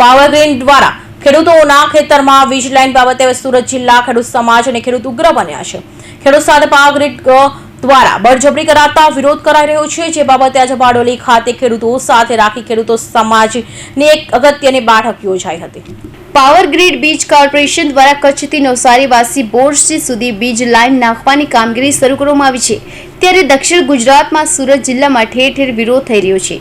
Power green દ્વારા ખેડૂતોના ખેતરમાં વીજ લાઇન બાબતે સુરત જિલ્લા ખેડૂત સમાજ અને ખેડૂત ઉગ્ર બન્યા છે. ખેડૂત સાથે પાવરગ્રીડ દ્વારા બળજબરી કરાતા વિરોધ કરાઈ રહ્યો છે, જે બાબતે આજે બારડોલી ખાતે ખેડૂતો સાથે રાખી ખેડૂતો સમાજની એક અગત્યની બેઠક યોજાઈ હતી. પાવર ગ્રીડ બીજ કોર્પોરેશન દ્વારા કચ્છથી નવસારી વાસી બોરસી સુધી બીજ લાઇન નાખવાની કામગીરી શરૂ કરવામાં આવી છે. ત્યારે દક્ષિણ ગુજરાતમાં સુરત જિલ્લામાં ઠેર ઠેર વિરોધ થઈ રહ્યો છે.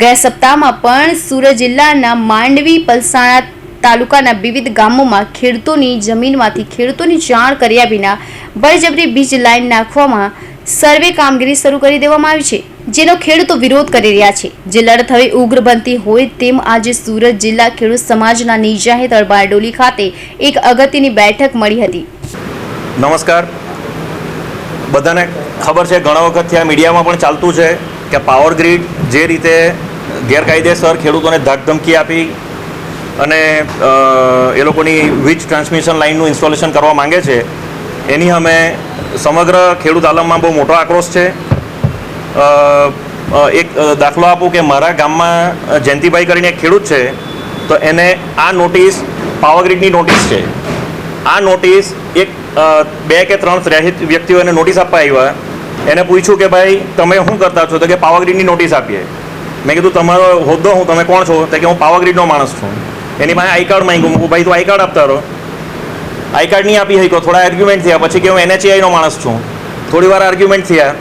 ગયા સપ્તાહમાં પણ સુરત જિલ્લાના માંડવી, પલસાણા તાલુકાના વિવિધ ગામોમાં ખેડૂતોની જમીનમાંથી ખેડૂતોની જાણ કર્યા વિના બળજબરી બીજ લાઈન નાખવામાં સર્વે કામગીરી શરૂ કરી દેવામાં આવી છે, જેનો ખેડૂતો વિરોધ કરી રહ્યા છે. જે લડત હવે ઉગ્ર બનતી હોય તેમ આજે સુરત જિલ્લા ખેડૂત સમાજના નિજાહેતર બારડોલી ખાતે એક અગત્યની બેઠક મળી હતી. નમસ્કાર. બધાને ખબર છે, ઘણા વખતથી આ મીડિયામાં પણ ચાલતું છે કે પાવર ગ્રીડ જે રીતે ગેરકાયદેસર ખેડૂતોને ધાકધમકી આપી અને એ લોકોની વીજ ટ્રાન્સમિશન લાઇનનું ઇન્સ્ટોલેશન કરવા માંગે છે, એની અમે સમગ્ર ખેડૂત આલમમાં બહુ મોટો આક્રોશ છે. એક દાખલો આપું કે મારા ગામમાં જયંતિભાઈ કરીને એક ખેડૂત છે, તો એને આ નોટિસ પાવર ગ્રીડની નોટિસ છે. આ નોટિસ એક બે કે ત્રણ ત્રેહિત વ્યક્તિઓને નોટિસ આપવા આવ્યા. એને પૂછ્યું કે ભાઈ, તમે શું કરતા છો? તો કે પાવરગ્રીડની નોટિસ આપીએ. મેં કીધું, તમારો હોદ્દો હું, તમે કોણ છો? તો કે, હું પાવરગ્રીડનો માણસ છું. એની પાસે આઈ કાર્ડ માંગ્યું. હું ભાઈ, તું આઈ કાર્ડ આપતા રહો. આઈ કાર્ડ નહીં આપી શક્યો. થોડા આર્ગ્યુમેન્ટ થયા. પછી કે, હું એનએચઆઈનો માણસ છું. થોડી વાર આર્ગ્યુમેન્ટ થયા.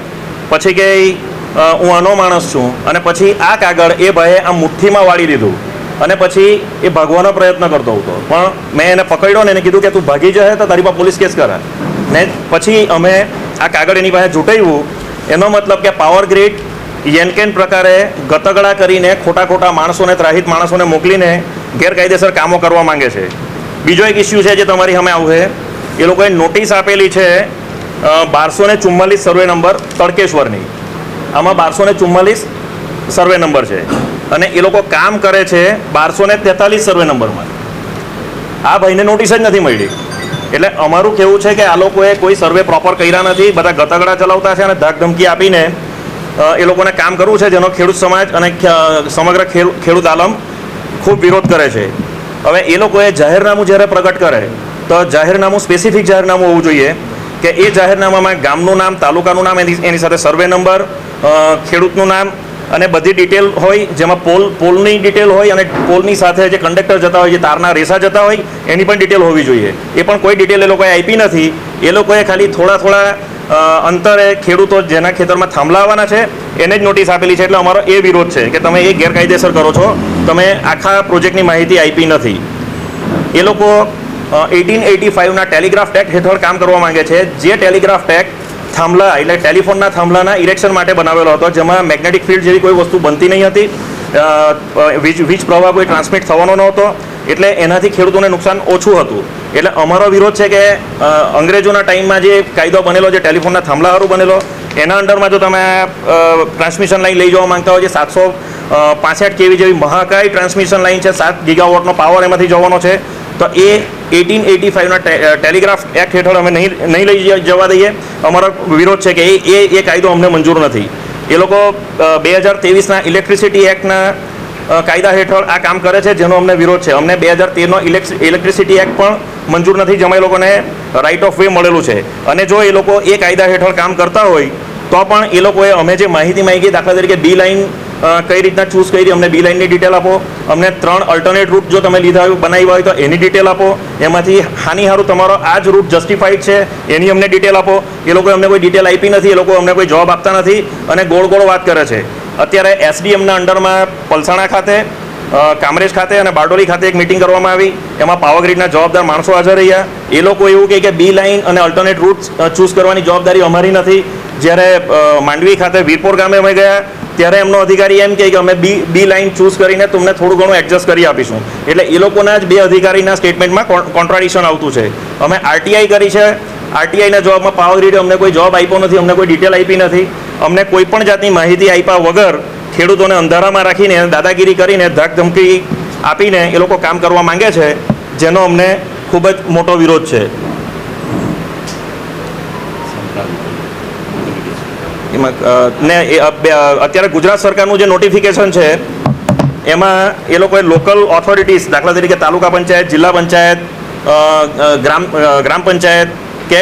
પછી કે હું આનો માણસ છું. અને પછી આ કાગળ એ ભાઈએ આ મુઠ્ઠીમાં વાળી દીધું. અને પછી એ ભાગવાનો પ્રયત્ન કરતો હતો. પણ મેં એને પકડ્યો ને એને કીધું કે તું ભાગી જશે તો તારી પાસે પોલીસ કેસ કરે ને પછી અમે આ કાગળ એની પાસે જૂટાવ્યું. એનો મતલબ કે પાવર ગ્રીડ યેનકેન પ્રકારે ગતગડા કરીને ખોટા ખોટા માણસોને, ત્રાહિત માણસોને મોકલીને ગેરકાયદેસર કામો કરવા માંગે છે. બીજો એક ઇસ્યુ છે જે તમારી સામે આવું છે એ લોકોએ નોટિસ આપેલી છે બારસો ને ચુમ્માલીસ સર્વે નંબર તડકેશ્વરની આમાં બારસો ને ચુમ્માલીસ સર્વે નંબર છે. અને એ લોકો કામ કરે છે બારસો ને તેતાલીસ સર્વે નંબરમાં. આ ભાઈને નોટિસ જ નથી મળી. એટલે અમારું કેવું છે કે આ લોકોએ કોઈ સર્વે પ્રોપર કર્યા નથી, બધા ગતગડા ચલાવતા છે અને ધાકધમકી આપીને એ લોકોને કામ કરવું છે જેનો ખેડૂત સમાજ અને સમગ્ર ખેડૂ- ખેડૂત આલમ ખૂબ વિરોધ કરે છે. હવે એ લોકોએ જાહેરનામું જ્યારે પ્રગટ કરે, તો જાહેરનામું સ્પેસિફિક જાહેરનામું હોવું જોઈએ કે એ જાહેરનામામાં ગામનું નામ, તાલુકાનું નામ, એની સાથે સર્વે નંબર ખેડૂતનું નામ અને બધી ડિટેલ હોય, જેમાં પોલ પોલની ડિટેલ હોય અને પોલની સાથે જે કંડક્ટર જતા હોય, જે તારના રેસા જતા હોય, એની પણ ડિટેલ હોવી જોઈએ. એ પણ કોઈ ડિટેલ એ લોકોએ આપી નથી. એ લોકોએ ખાલી થોડા થોડા અંતરે ખેડૂતો જેના ખેતરમાં થાંભલા આવવાના છે, એને જ નોટિસ આપેલી છે. એટલે અમારો એ વિરોધ છે કે તમે એ ગેરકાયદેસર કરો છો. તમે આખા પ્રોજેક્ટની માહિતી આપી નથી. એ લોકો એટીન એટી ફાઇવના ટેલિગ્રાફ ટેક હેઠળ કામ કરવા માંગે છે. જે ટેલિગ્રાફ ટેક થાંભલા, એટલે ટેલિફોનના થાંભલાના ઇરેક્શન માટે બનાવેલો હતો, જેમાં મેગ્નેટિક ફિલ્ડ જેવી કોઈ વસ્તુ બનતી નહીં હતી. વીજ વીજ પ્રવાહ કોઈ ટ્રાન્સમિટ થવાનો નહોતો, એટલે એનાથી ખેડૂતોને નુકસાન ઓછું હતું. એટલે અમારો વિરોધ છે કે અંગ્રેજોના ટાઈમમાં જે કાયદો બનેલો, જે ટેલિફોનના થાંભલાવાળું બનેલો, એના અંડરમાં જો તમે ટ્રાન્સમિશન લાઈન લઈ જવા માંગતા હોય, જે સાતસો પાસઠ કેવી જેવી મહાકાય ટ્રાન્સમિશન લાઈન છે, સાત ગીગાવોટનો પાવર એમાંથી જવાનો છે તો એ એટીન એટી ફાઇવના ટેલિગ્રાફ એક્ટ હેઠળ અમે નહીં નહીં લઈ જવા દઈએ. અમારો વિરોધ છે કે એ એ કાયદો અમને મંજૂર નથી. એ લોકો બે હજાર ત્રેવીસના ઇલેક્ટ્રિસિટી એક્ટના કાયદા હેઠળ આ કામ કરે છે, જેનો અમને વિરોધ છે. અમને બે હજાર તેરનો ઇલેક્ટ્રિસિટી એક્ટ પણ મંજૂર નથી, જેમાં એ લોકોને રાઇટ ઓફ વે મળેલું છે. અને જો એ લોકો એ કાયદા હેઠળ કામ કરતા હોય, તો પણ એ લોકોએ અમે જે માહિતી માંગી, દાખલા તરીકે બી લાઈન કઈ રીતના ચૂઝ કરી અમને બી લાઈનની ડિટેલ આપો. અમને ત્રણ અલ્ટરનેટ રૂટ જો તમે લીધા હોય, બનાવ્યા હોય તો એની ડિટેલ આપો. એમાંથી હાની હારું તમારો આ જ રૂટ જસ્ટિફાઈડ છે, એની અમને ડિટેલ આપો. એ લોકોએ અમને કોઈ ડિટેલ આપી નથી, એ લોકો અમને કોઈ જવાબ આપતા નથી અને ગોળ ગોળ વાત કરે છે. અત્યારે એસડીએમના અંડરમાં પલસાણા ખાતે કામરેજ ખાતે અને બારડોલી ખાતે એક મિટિંગ કરવામાં આવી. એમાં પાવરગ્રીડના જવાબદાર માણસો હાજર રહ્યા. એ લોકો એવું કહે કે બી લાઇન અને અલ્ટરનેટ રૂટ ચૂઝ કરવાની જવાબદારી અમારી નથી. જ્યારે માંડવી ખાતે વીરપોર ગામે અમે ગયા ત્યારે એમનો અધિકારી એમ કહે કે અમે બી બી લાઇન ચૂઝ કરીને તમને થોડું ઘણું એડજસ્ટ કરી આપીશું. એટલે એ લોકોના જ બે અધિકારીના સ્ટેટમેન્ટમાં કોન્ટ્રાડિક્શન આવતું છે. અમે આરટીઆઈ કરી છે. આરટીઆઈના જોબમાં પાવર ગ્રીડે અમને કોઈ જોબ આપ્યો નથી, અમને કોઈ ડિટેલ આપી નથી. અમને કોઈ પણ જાતની માહિતી આપ્યા વગર ખેડૂતોને અંધારામાં રાખીને, દાદાગીરી કરીને ધમકી આપીને એ લોકો કામ કરવા માંગે છે, જેનો અમને ખૂબ જ મોટો વિરોધ છે એમાં અ, ને અત્યારે ગુજરાત સરકારનું જે નોટિફિકેશન છે, એમાં એ લોકોએ લોકલ ઓથોરિટીઝ દાખલા તરીકે તાલુકા પંચાયત, જિલ્લા પંચાયત ગ્રામ ગ્રામ પંચાયત કે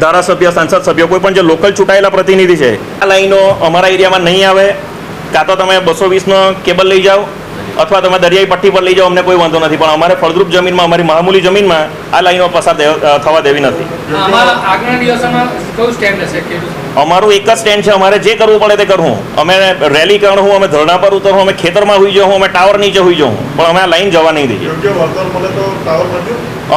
ધારાસભ્ય, સંસદ સભ્યો, કોઈ પણ જે લોકલ ચૂંટાયેલા પ્રતિનિધિ છે, આ લાઈનો અમારા એરિયામાં નહીં આવે. કાં તો તમે બસો વીસનો કેબલ લઈ જાઓ, અથવા તમે દરિયાઈ પટ્ટી પર લઈ જાઓ, અમને કોઈ વાંધો નથી. પણ અમારે ફળદ્રુપ જમીનમાં, અમારી મામૂલી જમીનમાં આ લાઈનો પસાર થવા દેવી નથી. અમારા એક જ સ્ટેન્ડ છે અમારે જે કરવું પડે તે કરવું. અમે રેલી કરવું અમે ધરણા પર ઉતરવું અમે ખેતરમાં હોઈ જવું અમે ટાવર નીચે હોઈ જવું. પણ અમે આ લાઈન જવા નહીં દઈએ.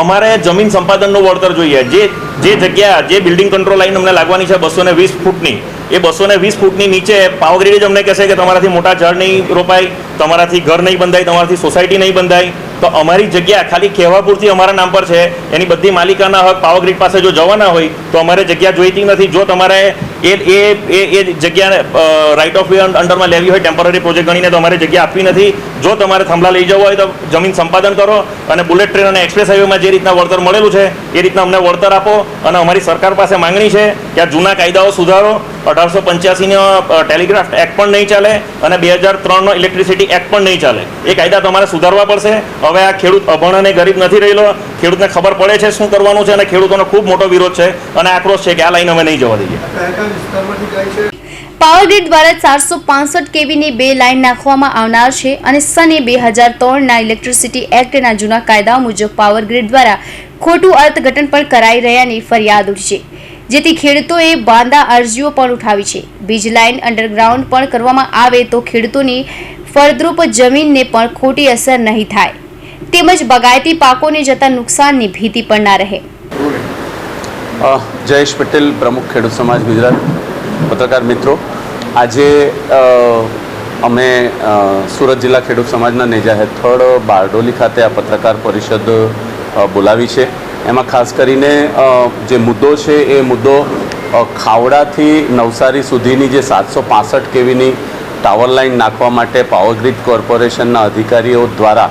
અમારે જમીન સંપાદનનું વળતર જોઈએ. જે જે જગ્યા જે બિલ્ડિંગ કંટ્રોલ લાઈન અમને લાગવાની છે બસો ને વીસ ફૂટની એ બસો ને વીસ ફૂટની નીચે પાવરગ્રીડ જ અમને કહેશે કે તમારાથી મોટા ઝાડ નહીં રોપાય તમારાથી ઘર નહીં બંધાય તમારાથી સોસાયટી નહીં બંધાય. તો અમારી જગ્યા ખાલી કહેવા અમારા નામ પર છે. એની બધી માલિકાના હક પાવરગ્રીડ પાસે જો જવાના હોય, તો અમારે જગ્યા જોઈતી નથી. જો તમારે એ એ એ એ જગ્યાને રાઇટ ઓફ વે અંડરમાં લેવી હોય ટેમ્પરરી પ્રોજેક્ટ ગણીને, તો અમારે જગ્યા આપવી નથી. જો તમારે થાંભલા લઈ જવું હોય, તો જમીન સંપાદન કરો અને બુલેટ ટ્રેન અને એક્સપ્રેસ હાઈવેમાં જે રીતના વળતર મળેલું છે, એ રીતના અમને વળતર આપો અને અમારી સરકાર પાસે માંગણી છે કે આ જૂના કાયદાઓ સુધારો. અઢારસો પંચ્યાસીનો ટેલિગ્રાફ એક્ટ પણ નહીં ચાલે અને બે હજાર ત્રણનો ઇલેક્ટ્રિસિટી એક્ટ પણ નહીં ચાલે. એ કાયદા તમારે સુધારવા પડશે. હવે આ ખેડૂત અભણ અને ગરીબ નથી રહેલો. ખેડૂતને ખબર પડે છે શું કરવાનું છે અને ખેડૂતોનો ખૂબ મોટો વિરોધ છે અને આક્રોશ છે કે આ લાઈન અમે નહીં જવા દઈએ. પાવર ગ્રીડ દ્વારા ચારસો પાસઠ કેવીની બે લાઇન નાખવામાં આવનાર છે અને સને બે હજાર ત્રણના ઇલેક્ટ્રિસિટી એક્ટના જૂના કાયદા મુજબ પાવર ગ્રીડ દ્વારા ખોટું અર્થઘટન પણ કરાઈ રહ્યાની ફરિયાદ ઉઠી છે. જેથી ખેડૂતોએ બાંધા અરજીઓ પણ ઉઠાવી છે. બીજ લાઇન અંડરગ્રાઉન્ડ પણ કરવામાં આવે તો ખેડૂતોની ફળદ્રુપ જમીનને પણ ખોટી અસર નહીં થાય. તેમજ બગાયતી પાકોને જતા નુકસાનની ભીતિ પણ ના રહે. જયેશ પટેલ, પ્રમુખ ખેડૂત સમાજ ગુજરાત. પત્રકાર મિત્રો, આજે અમે સુરત જિલ્લા ખેડૂત સમાજના નેજા હેઠળ બારડોલી ખાતે આ પત્રકાર પરિષદ બોલાવી છે. એમાં ખાસ કરીને જે મુદ્દો છે એ મુદ્દો ખાવડાથી નવસારી સુધીની જે સાતસો પાસઠ કેવીની ટાવર લાઇન નાખવા માટે પાવરગ્રીડ કોર્પોરેશનના અધિકારીઓ દ્વારા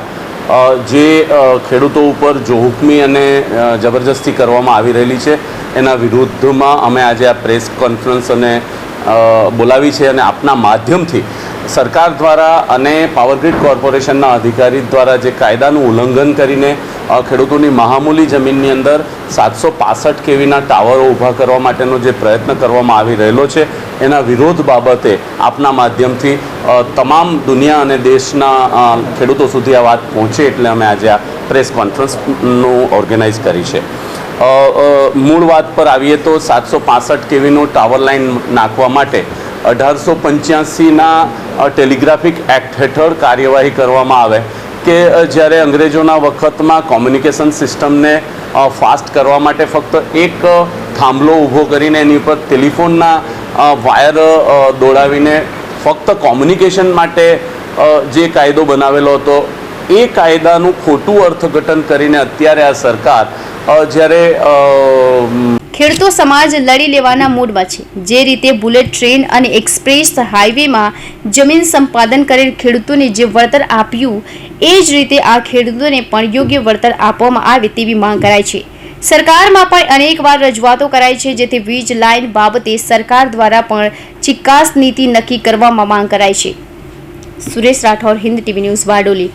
જે ખેડૂતો ઉપર જોહુકમી અને જબરજસ્તી કરવામાં આવી રહેલી છે, એના વિરુદ્ધમાં અમે આજે આ પ્રેસ કોન્ફરન્સ અને બોલાવી છે અને આપના માધ્યમથી સરકાર દ્વારા અને પાવરગ્રીડ કોર્પોરેશનના અધિકારી દ્વારા જે કાયદાનું ઉલ્લંઘન કરીને ખેડૂતોની મહામૂલી જમીનની અંદર સાતસો પાસઠ કેવીના ટાવરો ઊભા કરવા માટેનો જે પ્રયત્ન કરવામાં આવી રહેલો છે, એના વિરોધ બાબતે આપના માધ્યમથી તમામ દુનિયા અને દેશના ખેડૂતો સુધી આ વાત પહોંચે એટલે અમે આજે આ પ્રેસ કોન્ફરન્સનું ઓર્ગેનાઇઝ કરી છે. મૂળ વાત પર આવીએ તો સાતસો પાસઠ કેવીનો ટાવર લાઇન નાખવા માટે અઢારસો પંચ્યાસીના ટેલિગ્રાફિક એક્ટ હેઠળ કાર્યવાહી કરવામાં આવે કે જ્યારે અંગ્રેજોના વખતમાં કોમ્યુનિકેશન સિસ્ટમને ફાસ્ટ કરવા માટે ફક્ત એક થાંભલો ઊભો કરીને એની ઉપર ટેલિફોનના વાયર દોડાવીને ફક્ત કોમ્યુનિકેશન માટે જે કાયદો બનાવેલો હતો એ કાયદાનું ખોટું અર્થઘટન કરીને અત્યારે આ સરકાર જ્યારે ખેડૂતો સમાજ લડી લેવાના મૂડમાં છે. જે રીતે બુલેટ ટ્રેન અને એક્સપ્રેસ હાઈવેમાં જમીન સંપાદન કરેલ ખેડૂતોને જે વળતર આપ્યું, એ જ રીતે આ ખેડૂતોને પણ યોગ્ય વળતર આપવામાં આવે તેવી માંગ કરાય છે. સરકારમાં પણ અનેકવાર રજૂઆતો કરાઈ છે, જેથી વીજ લાઇન બાબતે સરકાર દ્વારા પણ ચિકાસ નીતિ નક્કી કરવામાં માંગ કરાઈ છે. Suresh Rathod, Hind TV news Bardoli